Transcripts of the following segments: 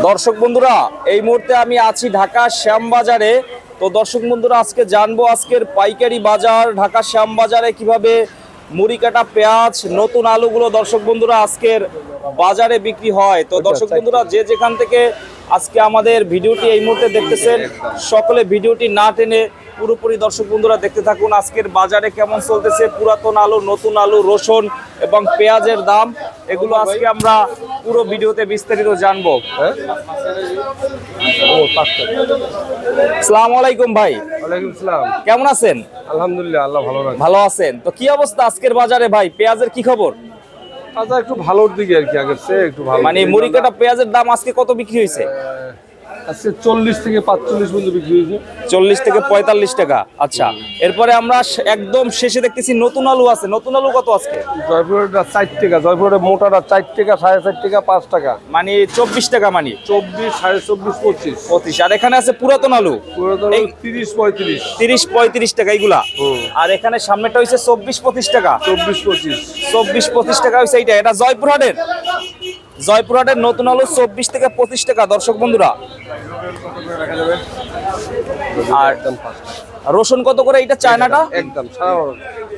দর্শক বন্ধুরা এই মুহূর্তে আমি আছি ঢাকা শ্যামবাজারে। তো দর্শক বন্ধুরা আজকে জানব আজকের পাইকারি বাজার ঢাকা শ্যামবাজারে কীভাবে মুড়ি কাটা পেঁয়াজ নতুন আলুগুলো দর্শক বন্ধুরা আজকের বাজারে বিক্রি হয়। তো দর্শক বন্ধুরা যে যেখান থেকে আজকে আমাদের ভিডিওটি এই মুহূর্তে দেখতেছেন সকলে ভিডিওটি না টেনে পুরোপুরি দর্শক বন্ধুরা দেখতে থাকুন আজকের বাজারে কেমন চলতেছে পুরাতন আলু নতুন আলু রসুন এবং পেঁয়াজের দাম। এগুলো আজকে আমরা পুরো ভিডিওতে বিস্তারিত জানব। সালাম আলাইকুম ভাই। কেমন আছেন? আলহামদুলিল্লাহ আল্লাহ ভালো ভালো আছেন? তো কি অবস্থা আজকের বাজারে ভাই? পেঁয়াজের কি খবর? আচ্ছা একটু ভালোর দিকে আর কি আগের চেয়ে একটু ভালো। মানে মুড়ি কাটা পেঁয়াজের দাম আজকে কত বিক্রি হয়েছে? আজকে চল্লিশ থেকে পাঁচচল্লিশ পর্যন্ত বিক্রি হয়েছে। চল্লিশ থেকে পঁয়তাল্লিশ টাকা আচ্ছা। এরপরে আমরা একদম শেষে দেখতেছি নতুন আলু আছে। নতুন আলু কত আজকে? জয়পুরেরটা চার টাকা জয়পুরের মোটাটা চার টাকা সাড়ে চার টাকা পাঁচ টাকা। মানে চব্বিশ টাকা মানে? চব্বিশ সাড়ে চব্বিশ পঁচিশ। পঁচিশ। আর এখানে আছে পুরাতন আলু? পুরাতন তিরিশ পঁয়ত্রিশ। তিরিশ পঁয়ত্রিশ টাকা এইগুলা? আর এখানে সামনেটা হয়েছে চব্বিশ পঁচিশ টাকা? চব্বিশ পঁচিশ। চব্বিশ পঁচিশ টাকা হয়েছে এইটা। এটা জয়পুরহাটের? জয়পুরহাটের নতুন আলু চব্বিশ থেকে পঁচিশ টাকা। দর্শক বন্ধুরা আর রসুন কত করে এইটা চায়নাটা? একদম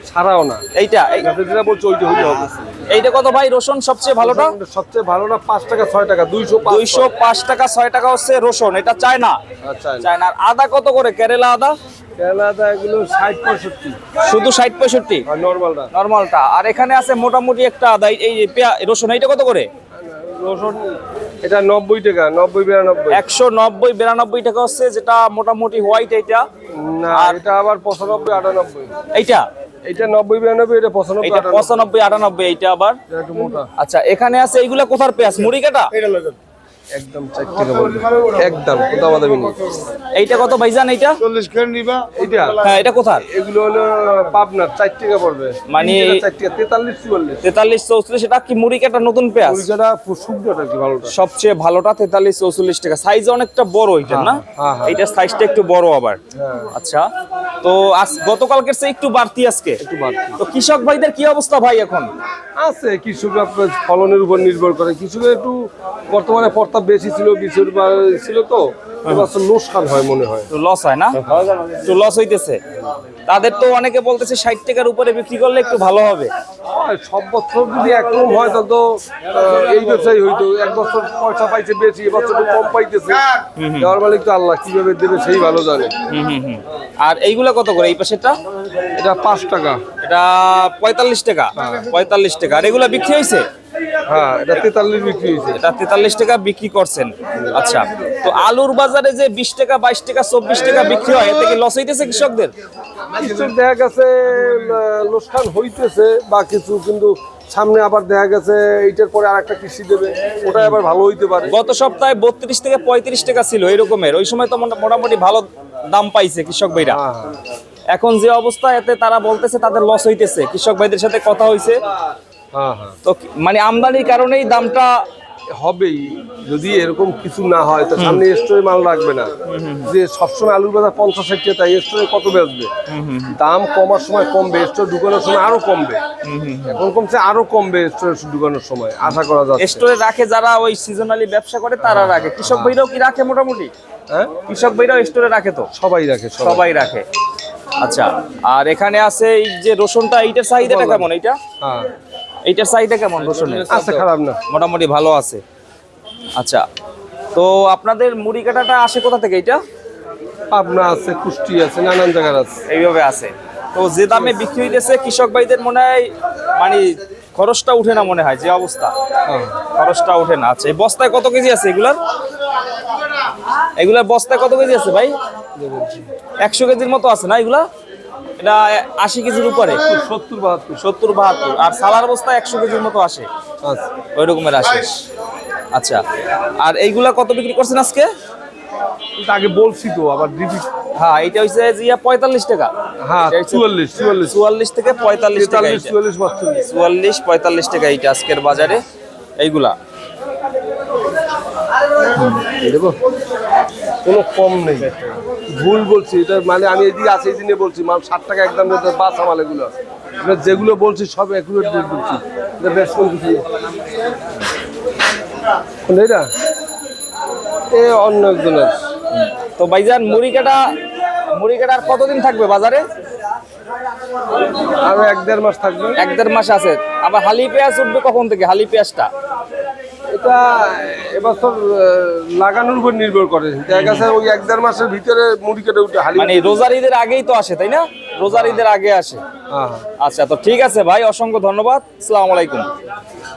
ছাড়াও না এইটা এই- যেটা বলছে ওইটা হইলে হবে এইটা কত ভাই রসুন সবচেয়ে ভালোটা সবচেয়ে ভালোটা পাঁচ টাকা ছয় টাকা দুইশো দুইশো পাঁচ টাকা ছয় টাকা হচ্ছে রসুন এটা চায়না। আচ্ছা চায়না। আর আদা কত করে কেরালা আদা? কেরালাটা এগুলো ষাট পঁয়ষট্টি। শুধু ষাট পঁয়ষট্টি? আর নর্মালটা নর্মালটা আর এখানে আছে মোটামুটি একটা আদা এই- এই রসুন এইটা কত করে? রসুন এটা নব্বই টাকা নব্বই বিরানব্বই। একশো নব্বই বিরানব্বই টাকা হচ্ছে যেটা মোটামুটি হোয়াইট এইটা। না আর- এটা আবার পঁচানব্বই আটানব্বই। এইটা? এটা নব্বই বিরানব্বই এটা পঁচানব্বই এইটা আটানব্বই। পঁচানব্বই আটানব্বই এইটা আবার। একটু মোটা। আচ্ছা এখানে আছে এইগুলা কোথার পেঁয়াজ? মুড়ি কাটা একদম চার টাকা বলবে একদম কোথাও বাদামি নেই এইটা কত ভাইজান এইটা? চল্লিশ খেয়ে নিবা এইটা। হ্যাঁ এটা কোথার? এগুলো হলো পাবনার টাকা পড়বে। মানে- টাকা, চার টাকা তেতাল্লিশ চুয়াল্লিশ। তেতাল্লিশ চৌচল্লিশ এটা কি মুড়ি কাটা নতুন পেঁয়াজ? কি ভালোটা। সবচেয়ে ভালোটা তেতাল্লিশ চৌচল্লিশ টাকা। সাইজ অনেকটা বড় এটা না? হ্যাঁ, হ্যাঁ। এইটার সাইজটা একটু বড় আবার। হ্যাঁ। আচ্ছা তো আজ গতকালকের চেয়ে একটু বাড়তি আজকে। একটু বাড়তি। তো কৃষক ভাইদের কি অবস্থা ভাই এখন? আছে কৃষকরা ফলনের উপর নির্ভর করে। কৃষকের একটু বর্তমানে পর্তা বেশি ছিল বিচুর ছিল তো এবার তো লোকসান হয় মনে হয়। তো লস হয় না? একটু লস হইতেছে। তাদের তো অনেকে বলতেছে ষাট টাকার উপরে বিক্রি করলে একটু ভালো হবে। সব বছর যদি একরকম হয় তাহলে তো এই ব্যবসায় হইতো। এক বছর পয়সা পাইছে বেশি এবছর কম পাইতেছে। দেওয়ার মালিক তো আল্লাহ কীভাবে দেবে সেই ভালো জানে। হুম হুম হুম। আর এইগুলা কত করে এই পাশেরটা? এটা পাঁচ টাকা। এটা পঁয়তাল্লিশ টাকা। পঁয়তাল্লিশ টাকা। আর এগুলা বিক্রি হয়েছে হ্যাঁ এটা তেতাল্লিশ বিক্রি হয়েছে। এটা তেতাল্লিশ টাকা বিক্রি করছেন। আচ্ছা তো আলুর বাজারে যে বিশ টাকা বাইশ টাকা চব্বিশ টাকা বিক্রি হয় এতে কি লস হইতেছে কৃষকদের? কিছু দেখা গেছে লোকসান হইতেছে বা কিছু কিন্তু সামনে আবার দেখা গেছে এইটার পরে আর একটা কৃষি দেবে ওটা আবার ভালো হইতে পারে। গত সপ্তাহে বত্রিশ থেকে পঁয়ত্রিশ টাকা ছিল এরকমের ওই সময় তো মোটামুটি ভালো দাম পাইছে কৃষক ভাইরা। হ্যাঁ হ্যাঁ। এখন যে অবস্থা এতে তারা বলতেছে তাদের লস হইতেছে। কৃষক ভাইদের সাথে কথা হইছে। হ্যাঁ হ্যাঁ তো মানে আমদানির কারণেই দামটা হবেই। যদি এরকম কিছু না হয় তো সামনে স্টোরে মাল রাখবে না। যে সবসময় আলুর বাজার পঞ্চাশ ষাট টাকা তাই স্টোরে কত বেচবে? দাম কমার সময় কমবে স্টোর ঢুকানোর সময় আরও কমবে। এখন কমছে আরও কমবে স্টোরে ঢুকানোর সময় আশা করা যাচ্ছে। স্টোরে রাখে যারা ওই সিজনালি ব্যবসা করে তারা রাখে। কৃষক ভাইরাও কি রাখে মোটামুটি? হ্যাঁ? কৃষক ভাইরাও স্টোরে রাখে তো? সবাই রাখে সবাই। সবাই রাখে। আচ্ছা আর এখানে আছে এই যে রসুনটা এইটার চাহিদাটা কেমন এইটা? হ্যাঁ। এইটার চাহিদা কেমন রসুনের? আছে খারাপ না। মোটামুটি ভালো আছে। আচ্ছা তো আপনাদের মুড়ি কাটাটা আসে কোথা থেকে এইটা? পাবনা আছে কুষ্টি আছে নানান জায়গার আছে। এইভাবে আছে। তো যে দামে বিক্রি হইতেছে কৃষক ভাইদের মনে হয় মানে খরচটা উঠে না মনে হয় যে অবস্থা? হ্যাঁ। খরচটা উঠে না। আচ্ছা এই বস্তায় কত কেজি আছে এগুলার? এগুলার বস্তায় কত কেজি আছে ভাই? একশো কেজির মতো আছে না এগুলা? এটা আশি কেজির উপরে। সত্তর বাহাত্তর। সত্তর বাহাত্তর। আর সালার বস্তা একশো কেজির মতো আসে। ওই রকমের আসে। আচ্ছা। আর এইগুলা কত বিক্রি করছেন আজকে? আগে বলছি তো আবার দিদি হ্যাঁ এটা হচ্ছে জিয়া পঁয়তাল্লিশ টাকা। হ্যাঁ চুয়াল্লিশ চুয়াল্লিশ। চুয়াল্লিশ থেকে পঁয়তাল্লিশ টাকা চুয়াল্লিশ চুয়াল্লিশ পঁয়তাল্লিশ টাকা এইটা আজকের বাজারে। এইগুলা। কোনো কম নেই। ভুল বলছি এটা মানে আমি এদিকে আছে এই দিনে বলছি মাল ষাট টাকা একদম বাস আমার এগুলো। যেগুলো বলছি সব একুরেট রেট বলছি। এটা বেশ কোন কিছু এটা? এ অন্য একজনের তো ভাইজান মুড়ি কাটা মুড়ি কাটা আর কতদিন থাকবে বাজারে? আরও এক দেড় মাস থাকবে। এক দেড় মাস আছে। আবার হালি পেঁয়াজ উঠবে কখন থেকে? হালি পেঁয়াজটা? এটা এবছর লাগানোর উপর নির্ভর করে। দেখা গেছে ওই এক দেড় মাসের ভিতরে মুড়ি কেটে উঠে হালি মানে রোজার ঈদের আগেই তো আসে তাই না? রোজার ঈদের আগে আসে। হ্যাঁ হ্যাঁ। আচ্ছা তো ঠিক আছে ভাই অসংখ্য ধন্যবাদ। আসসালামু আলাইকুম।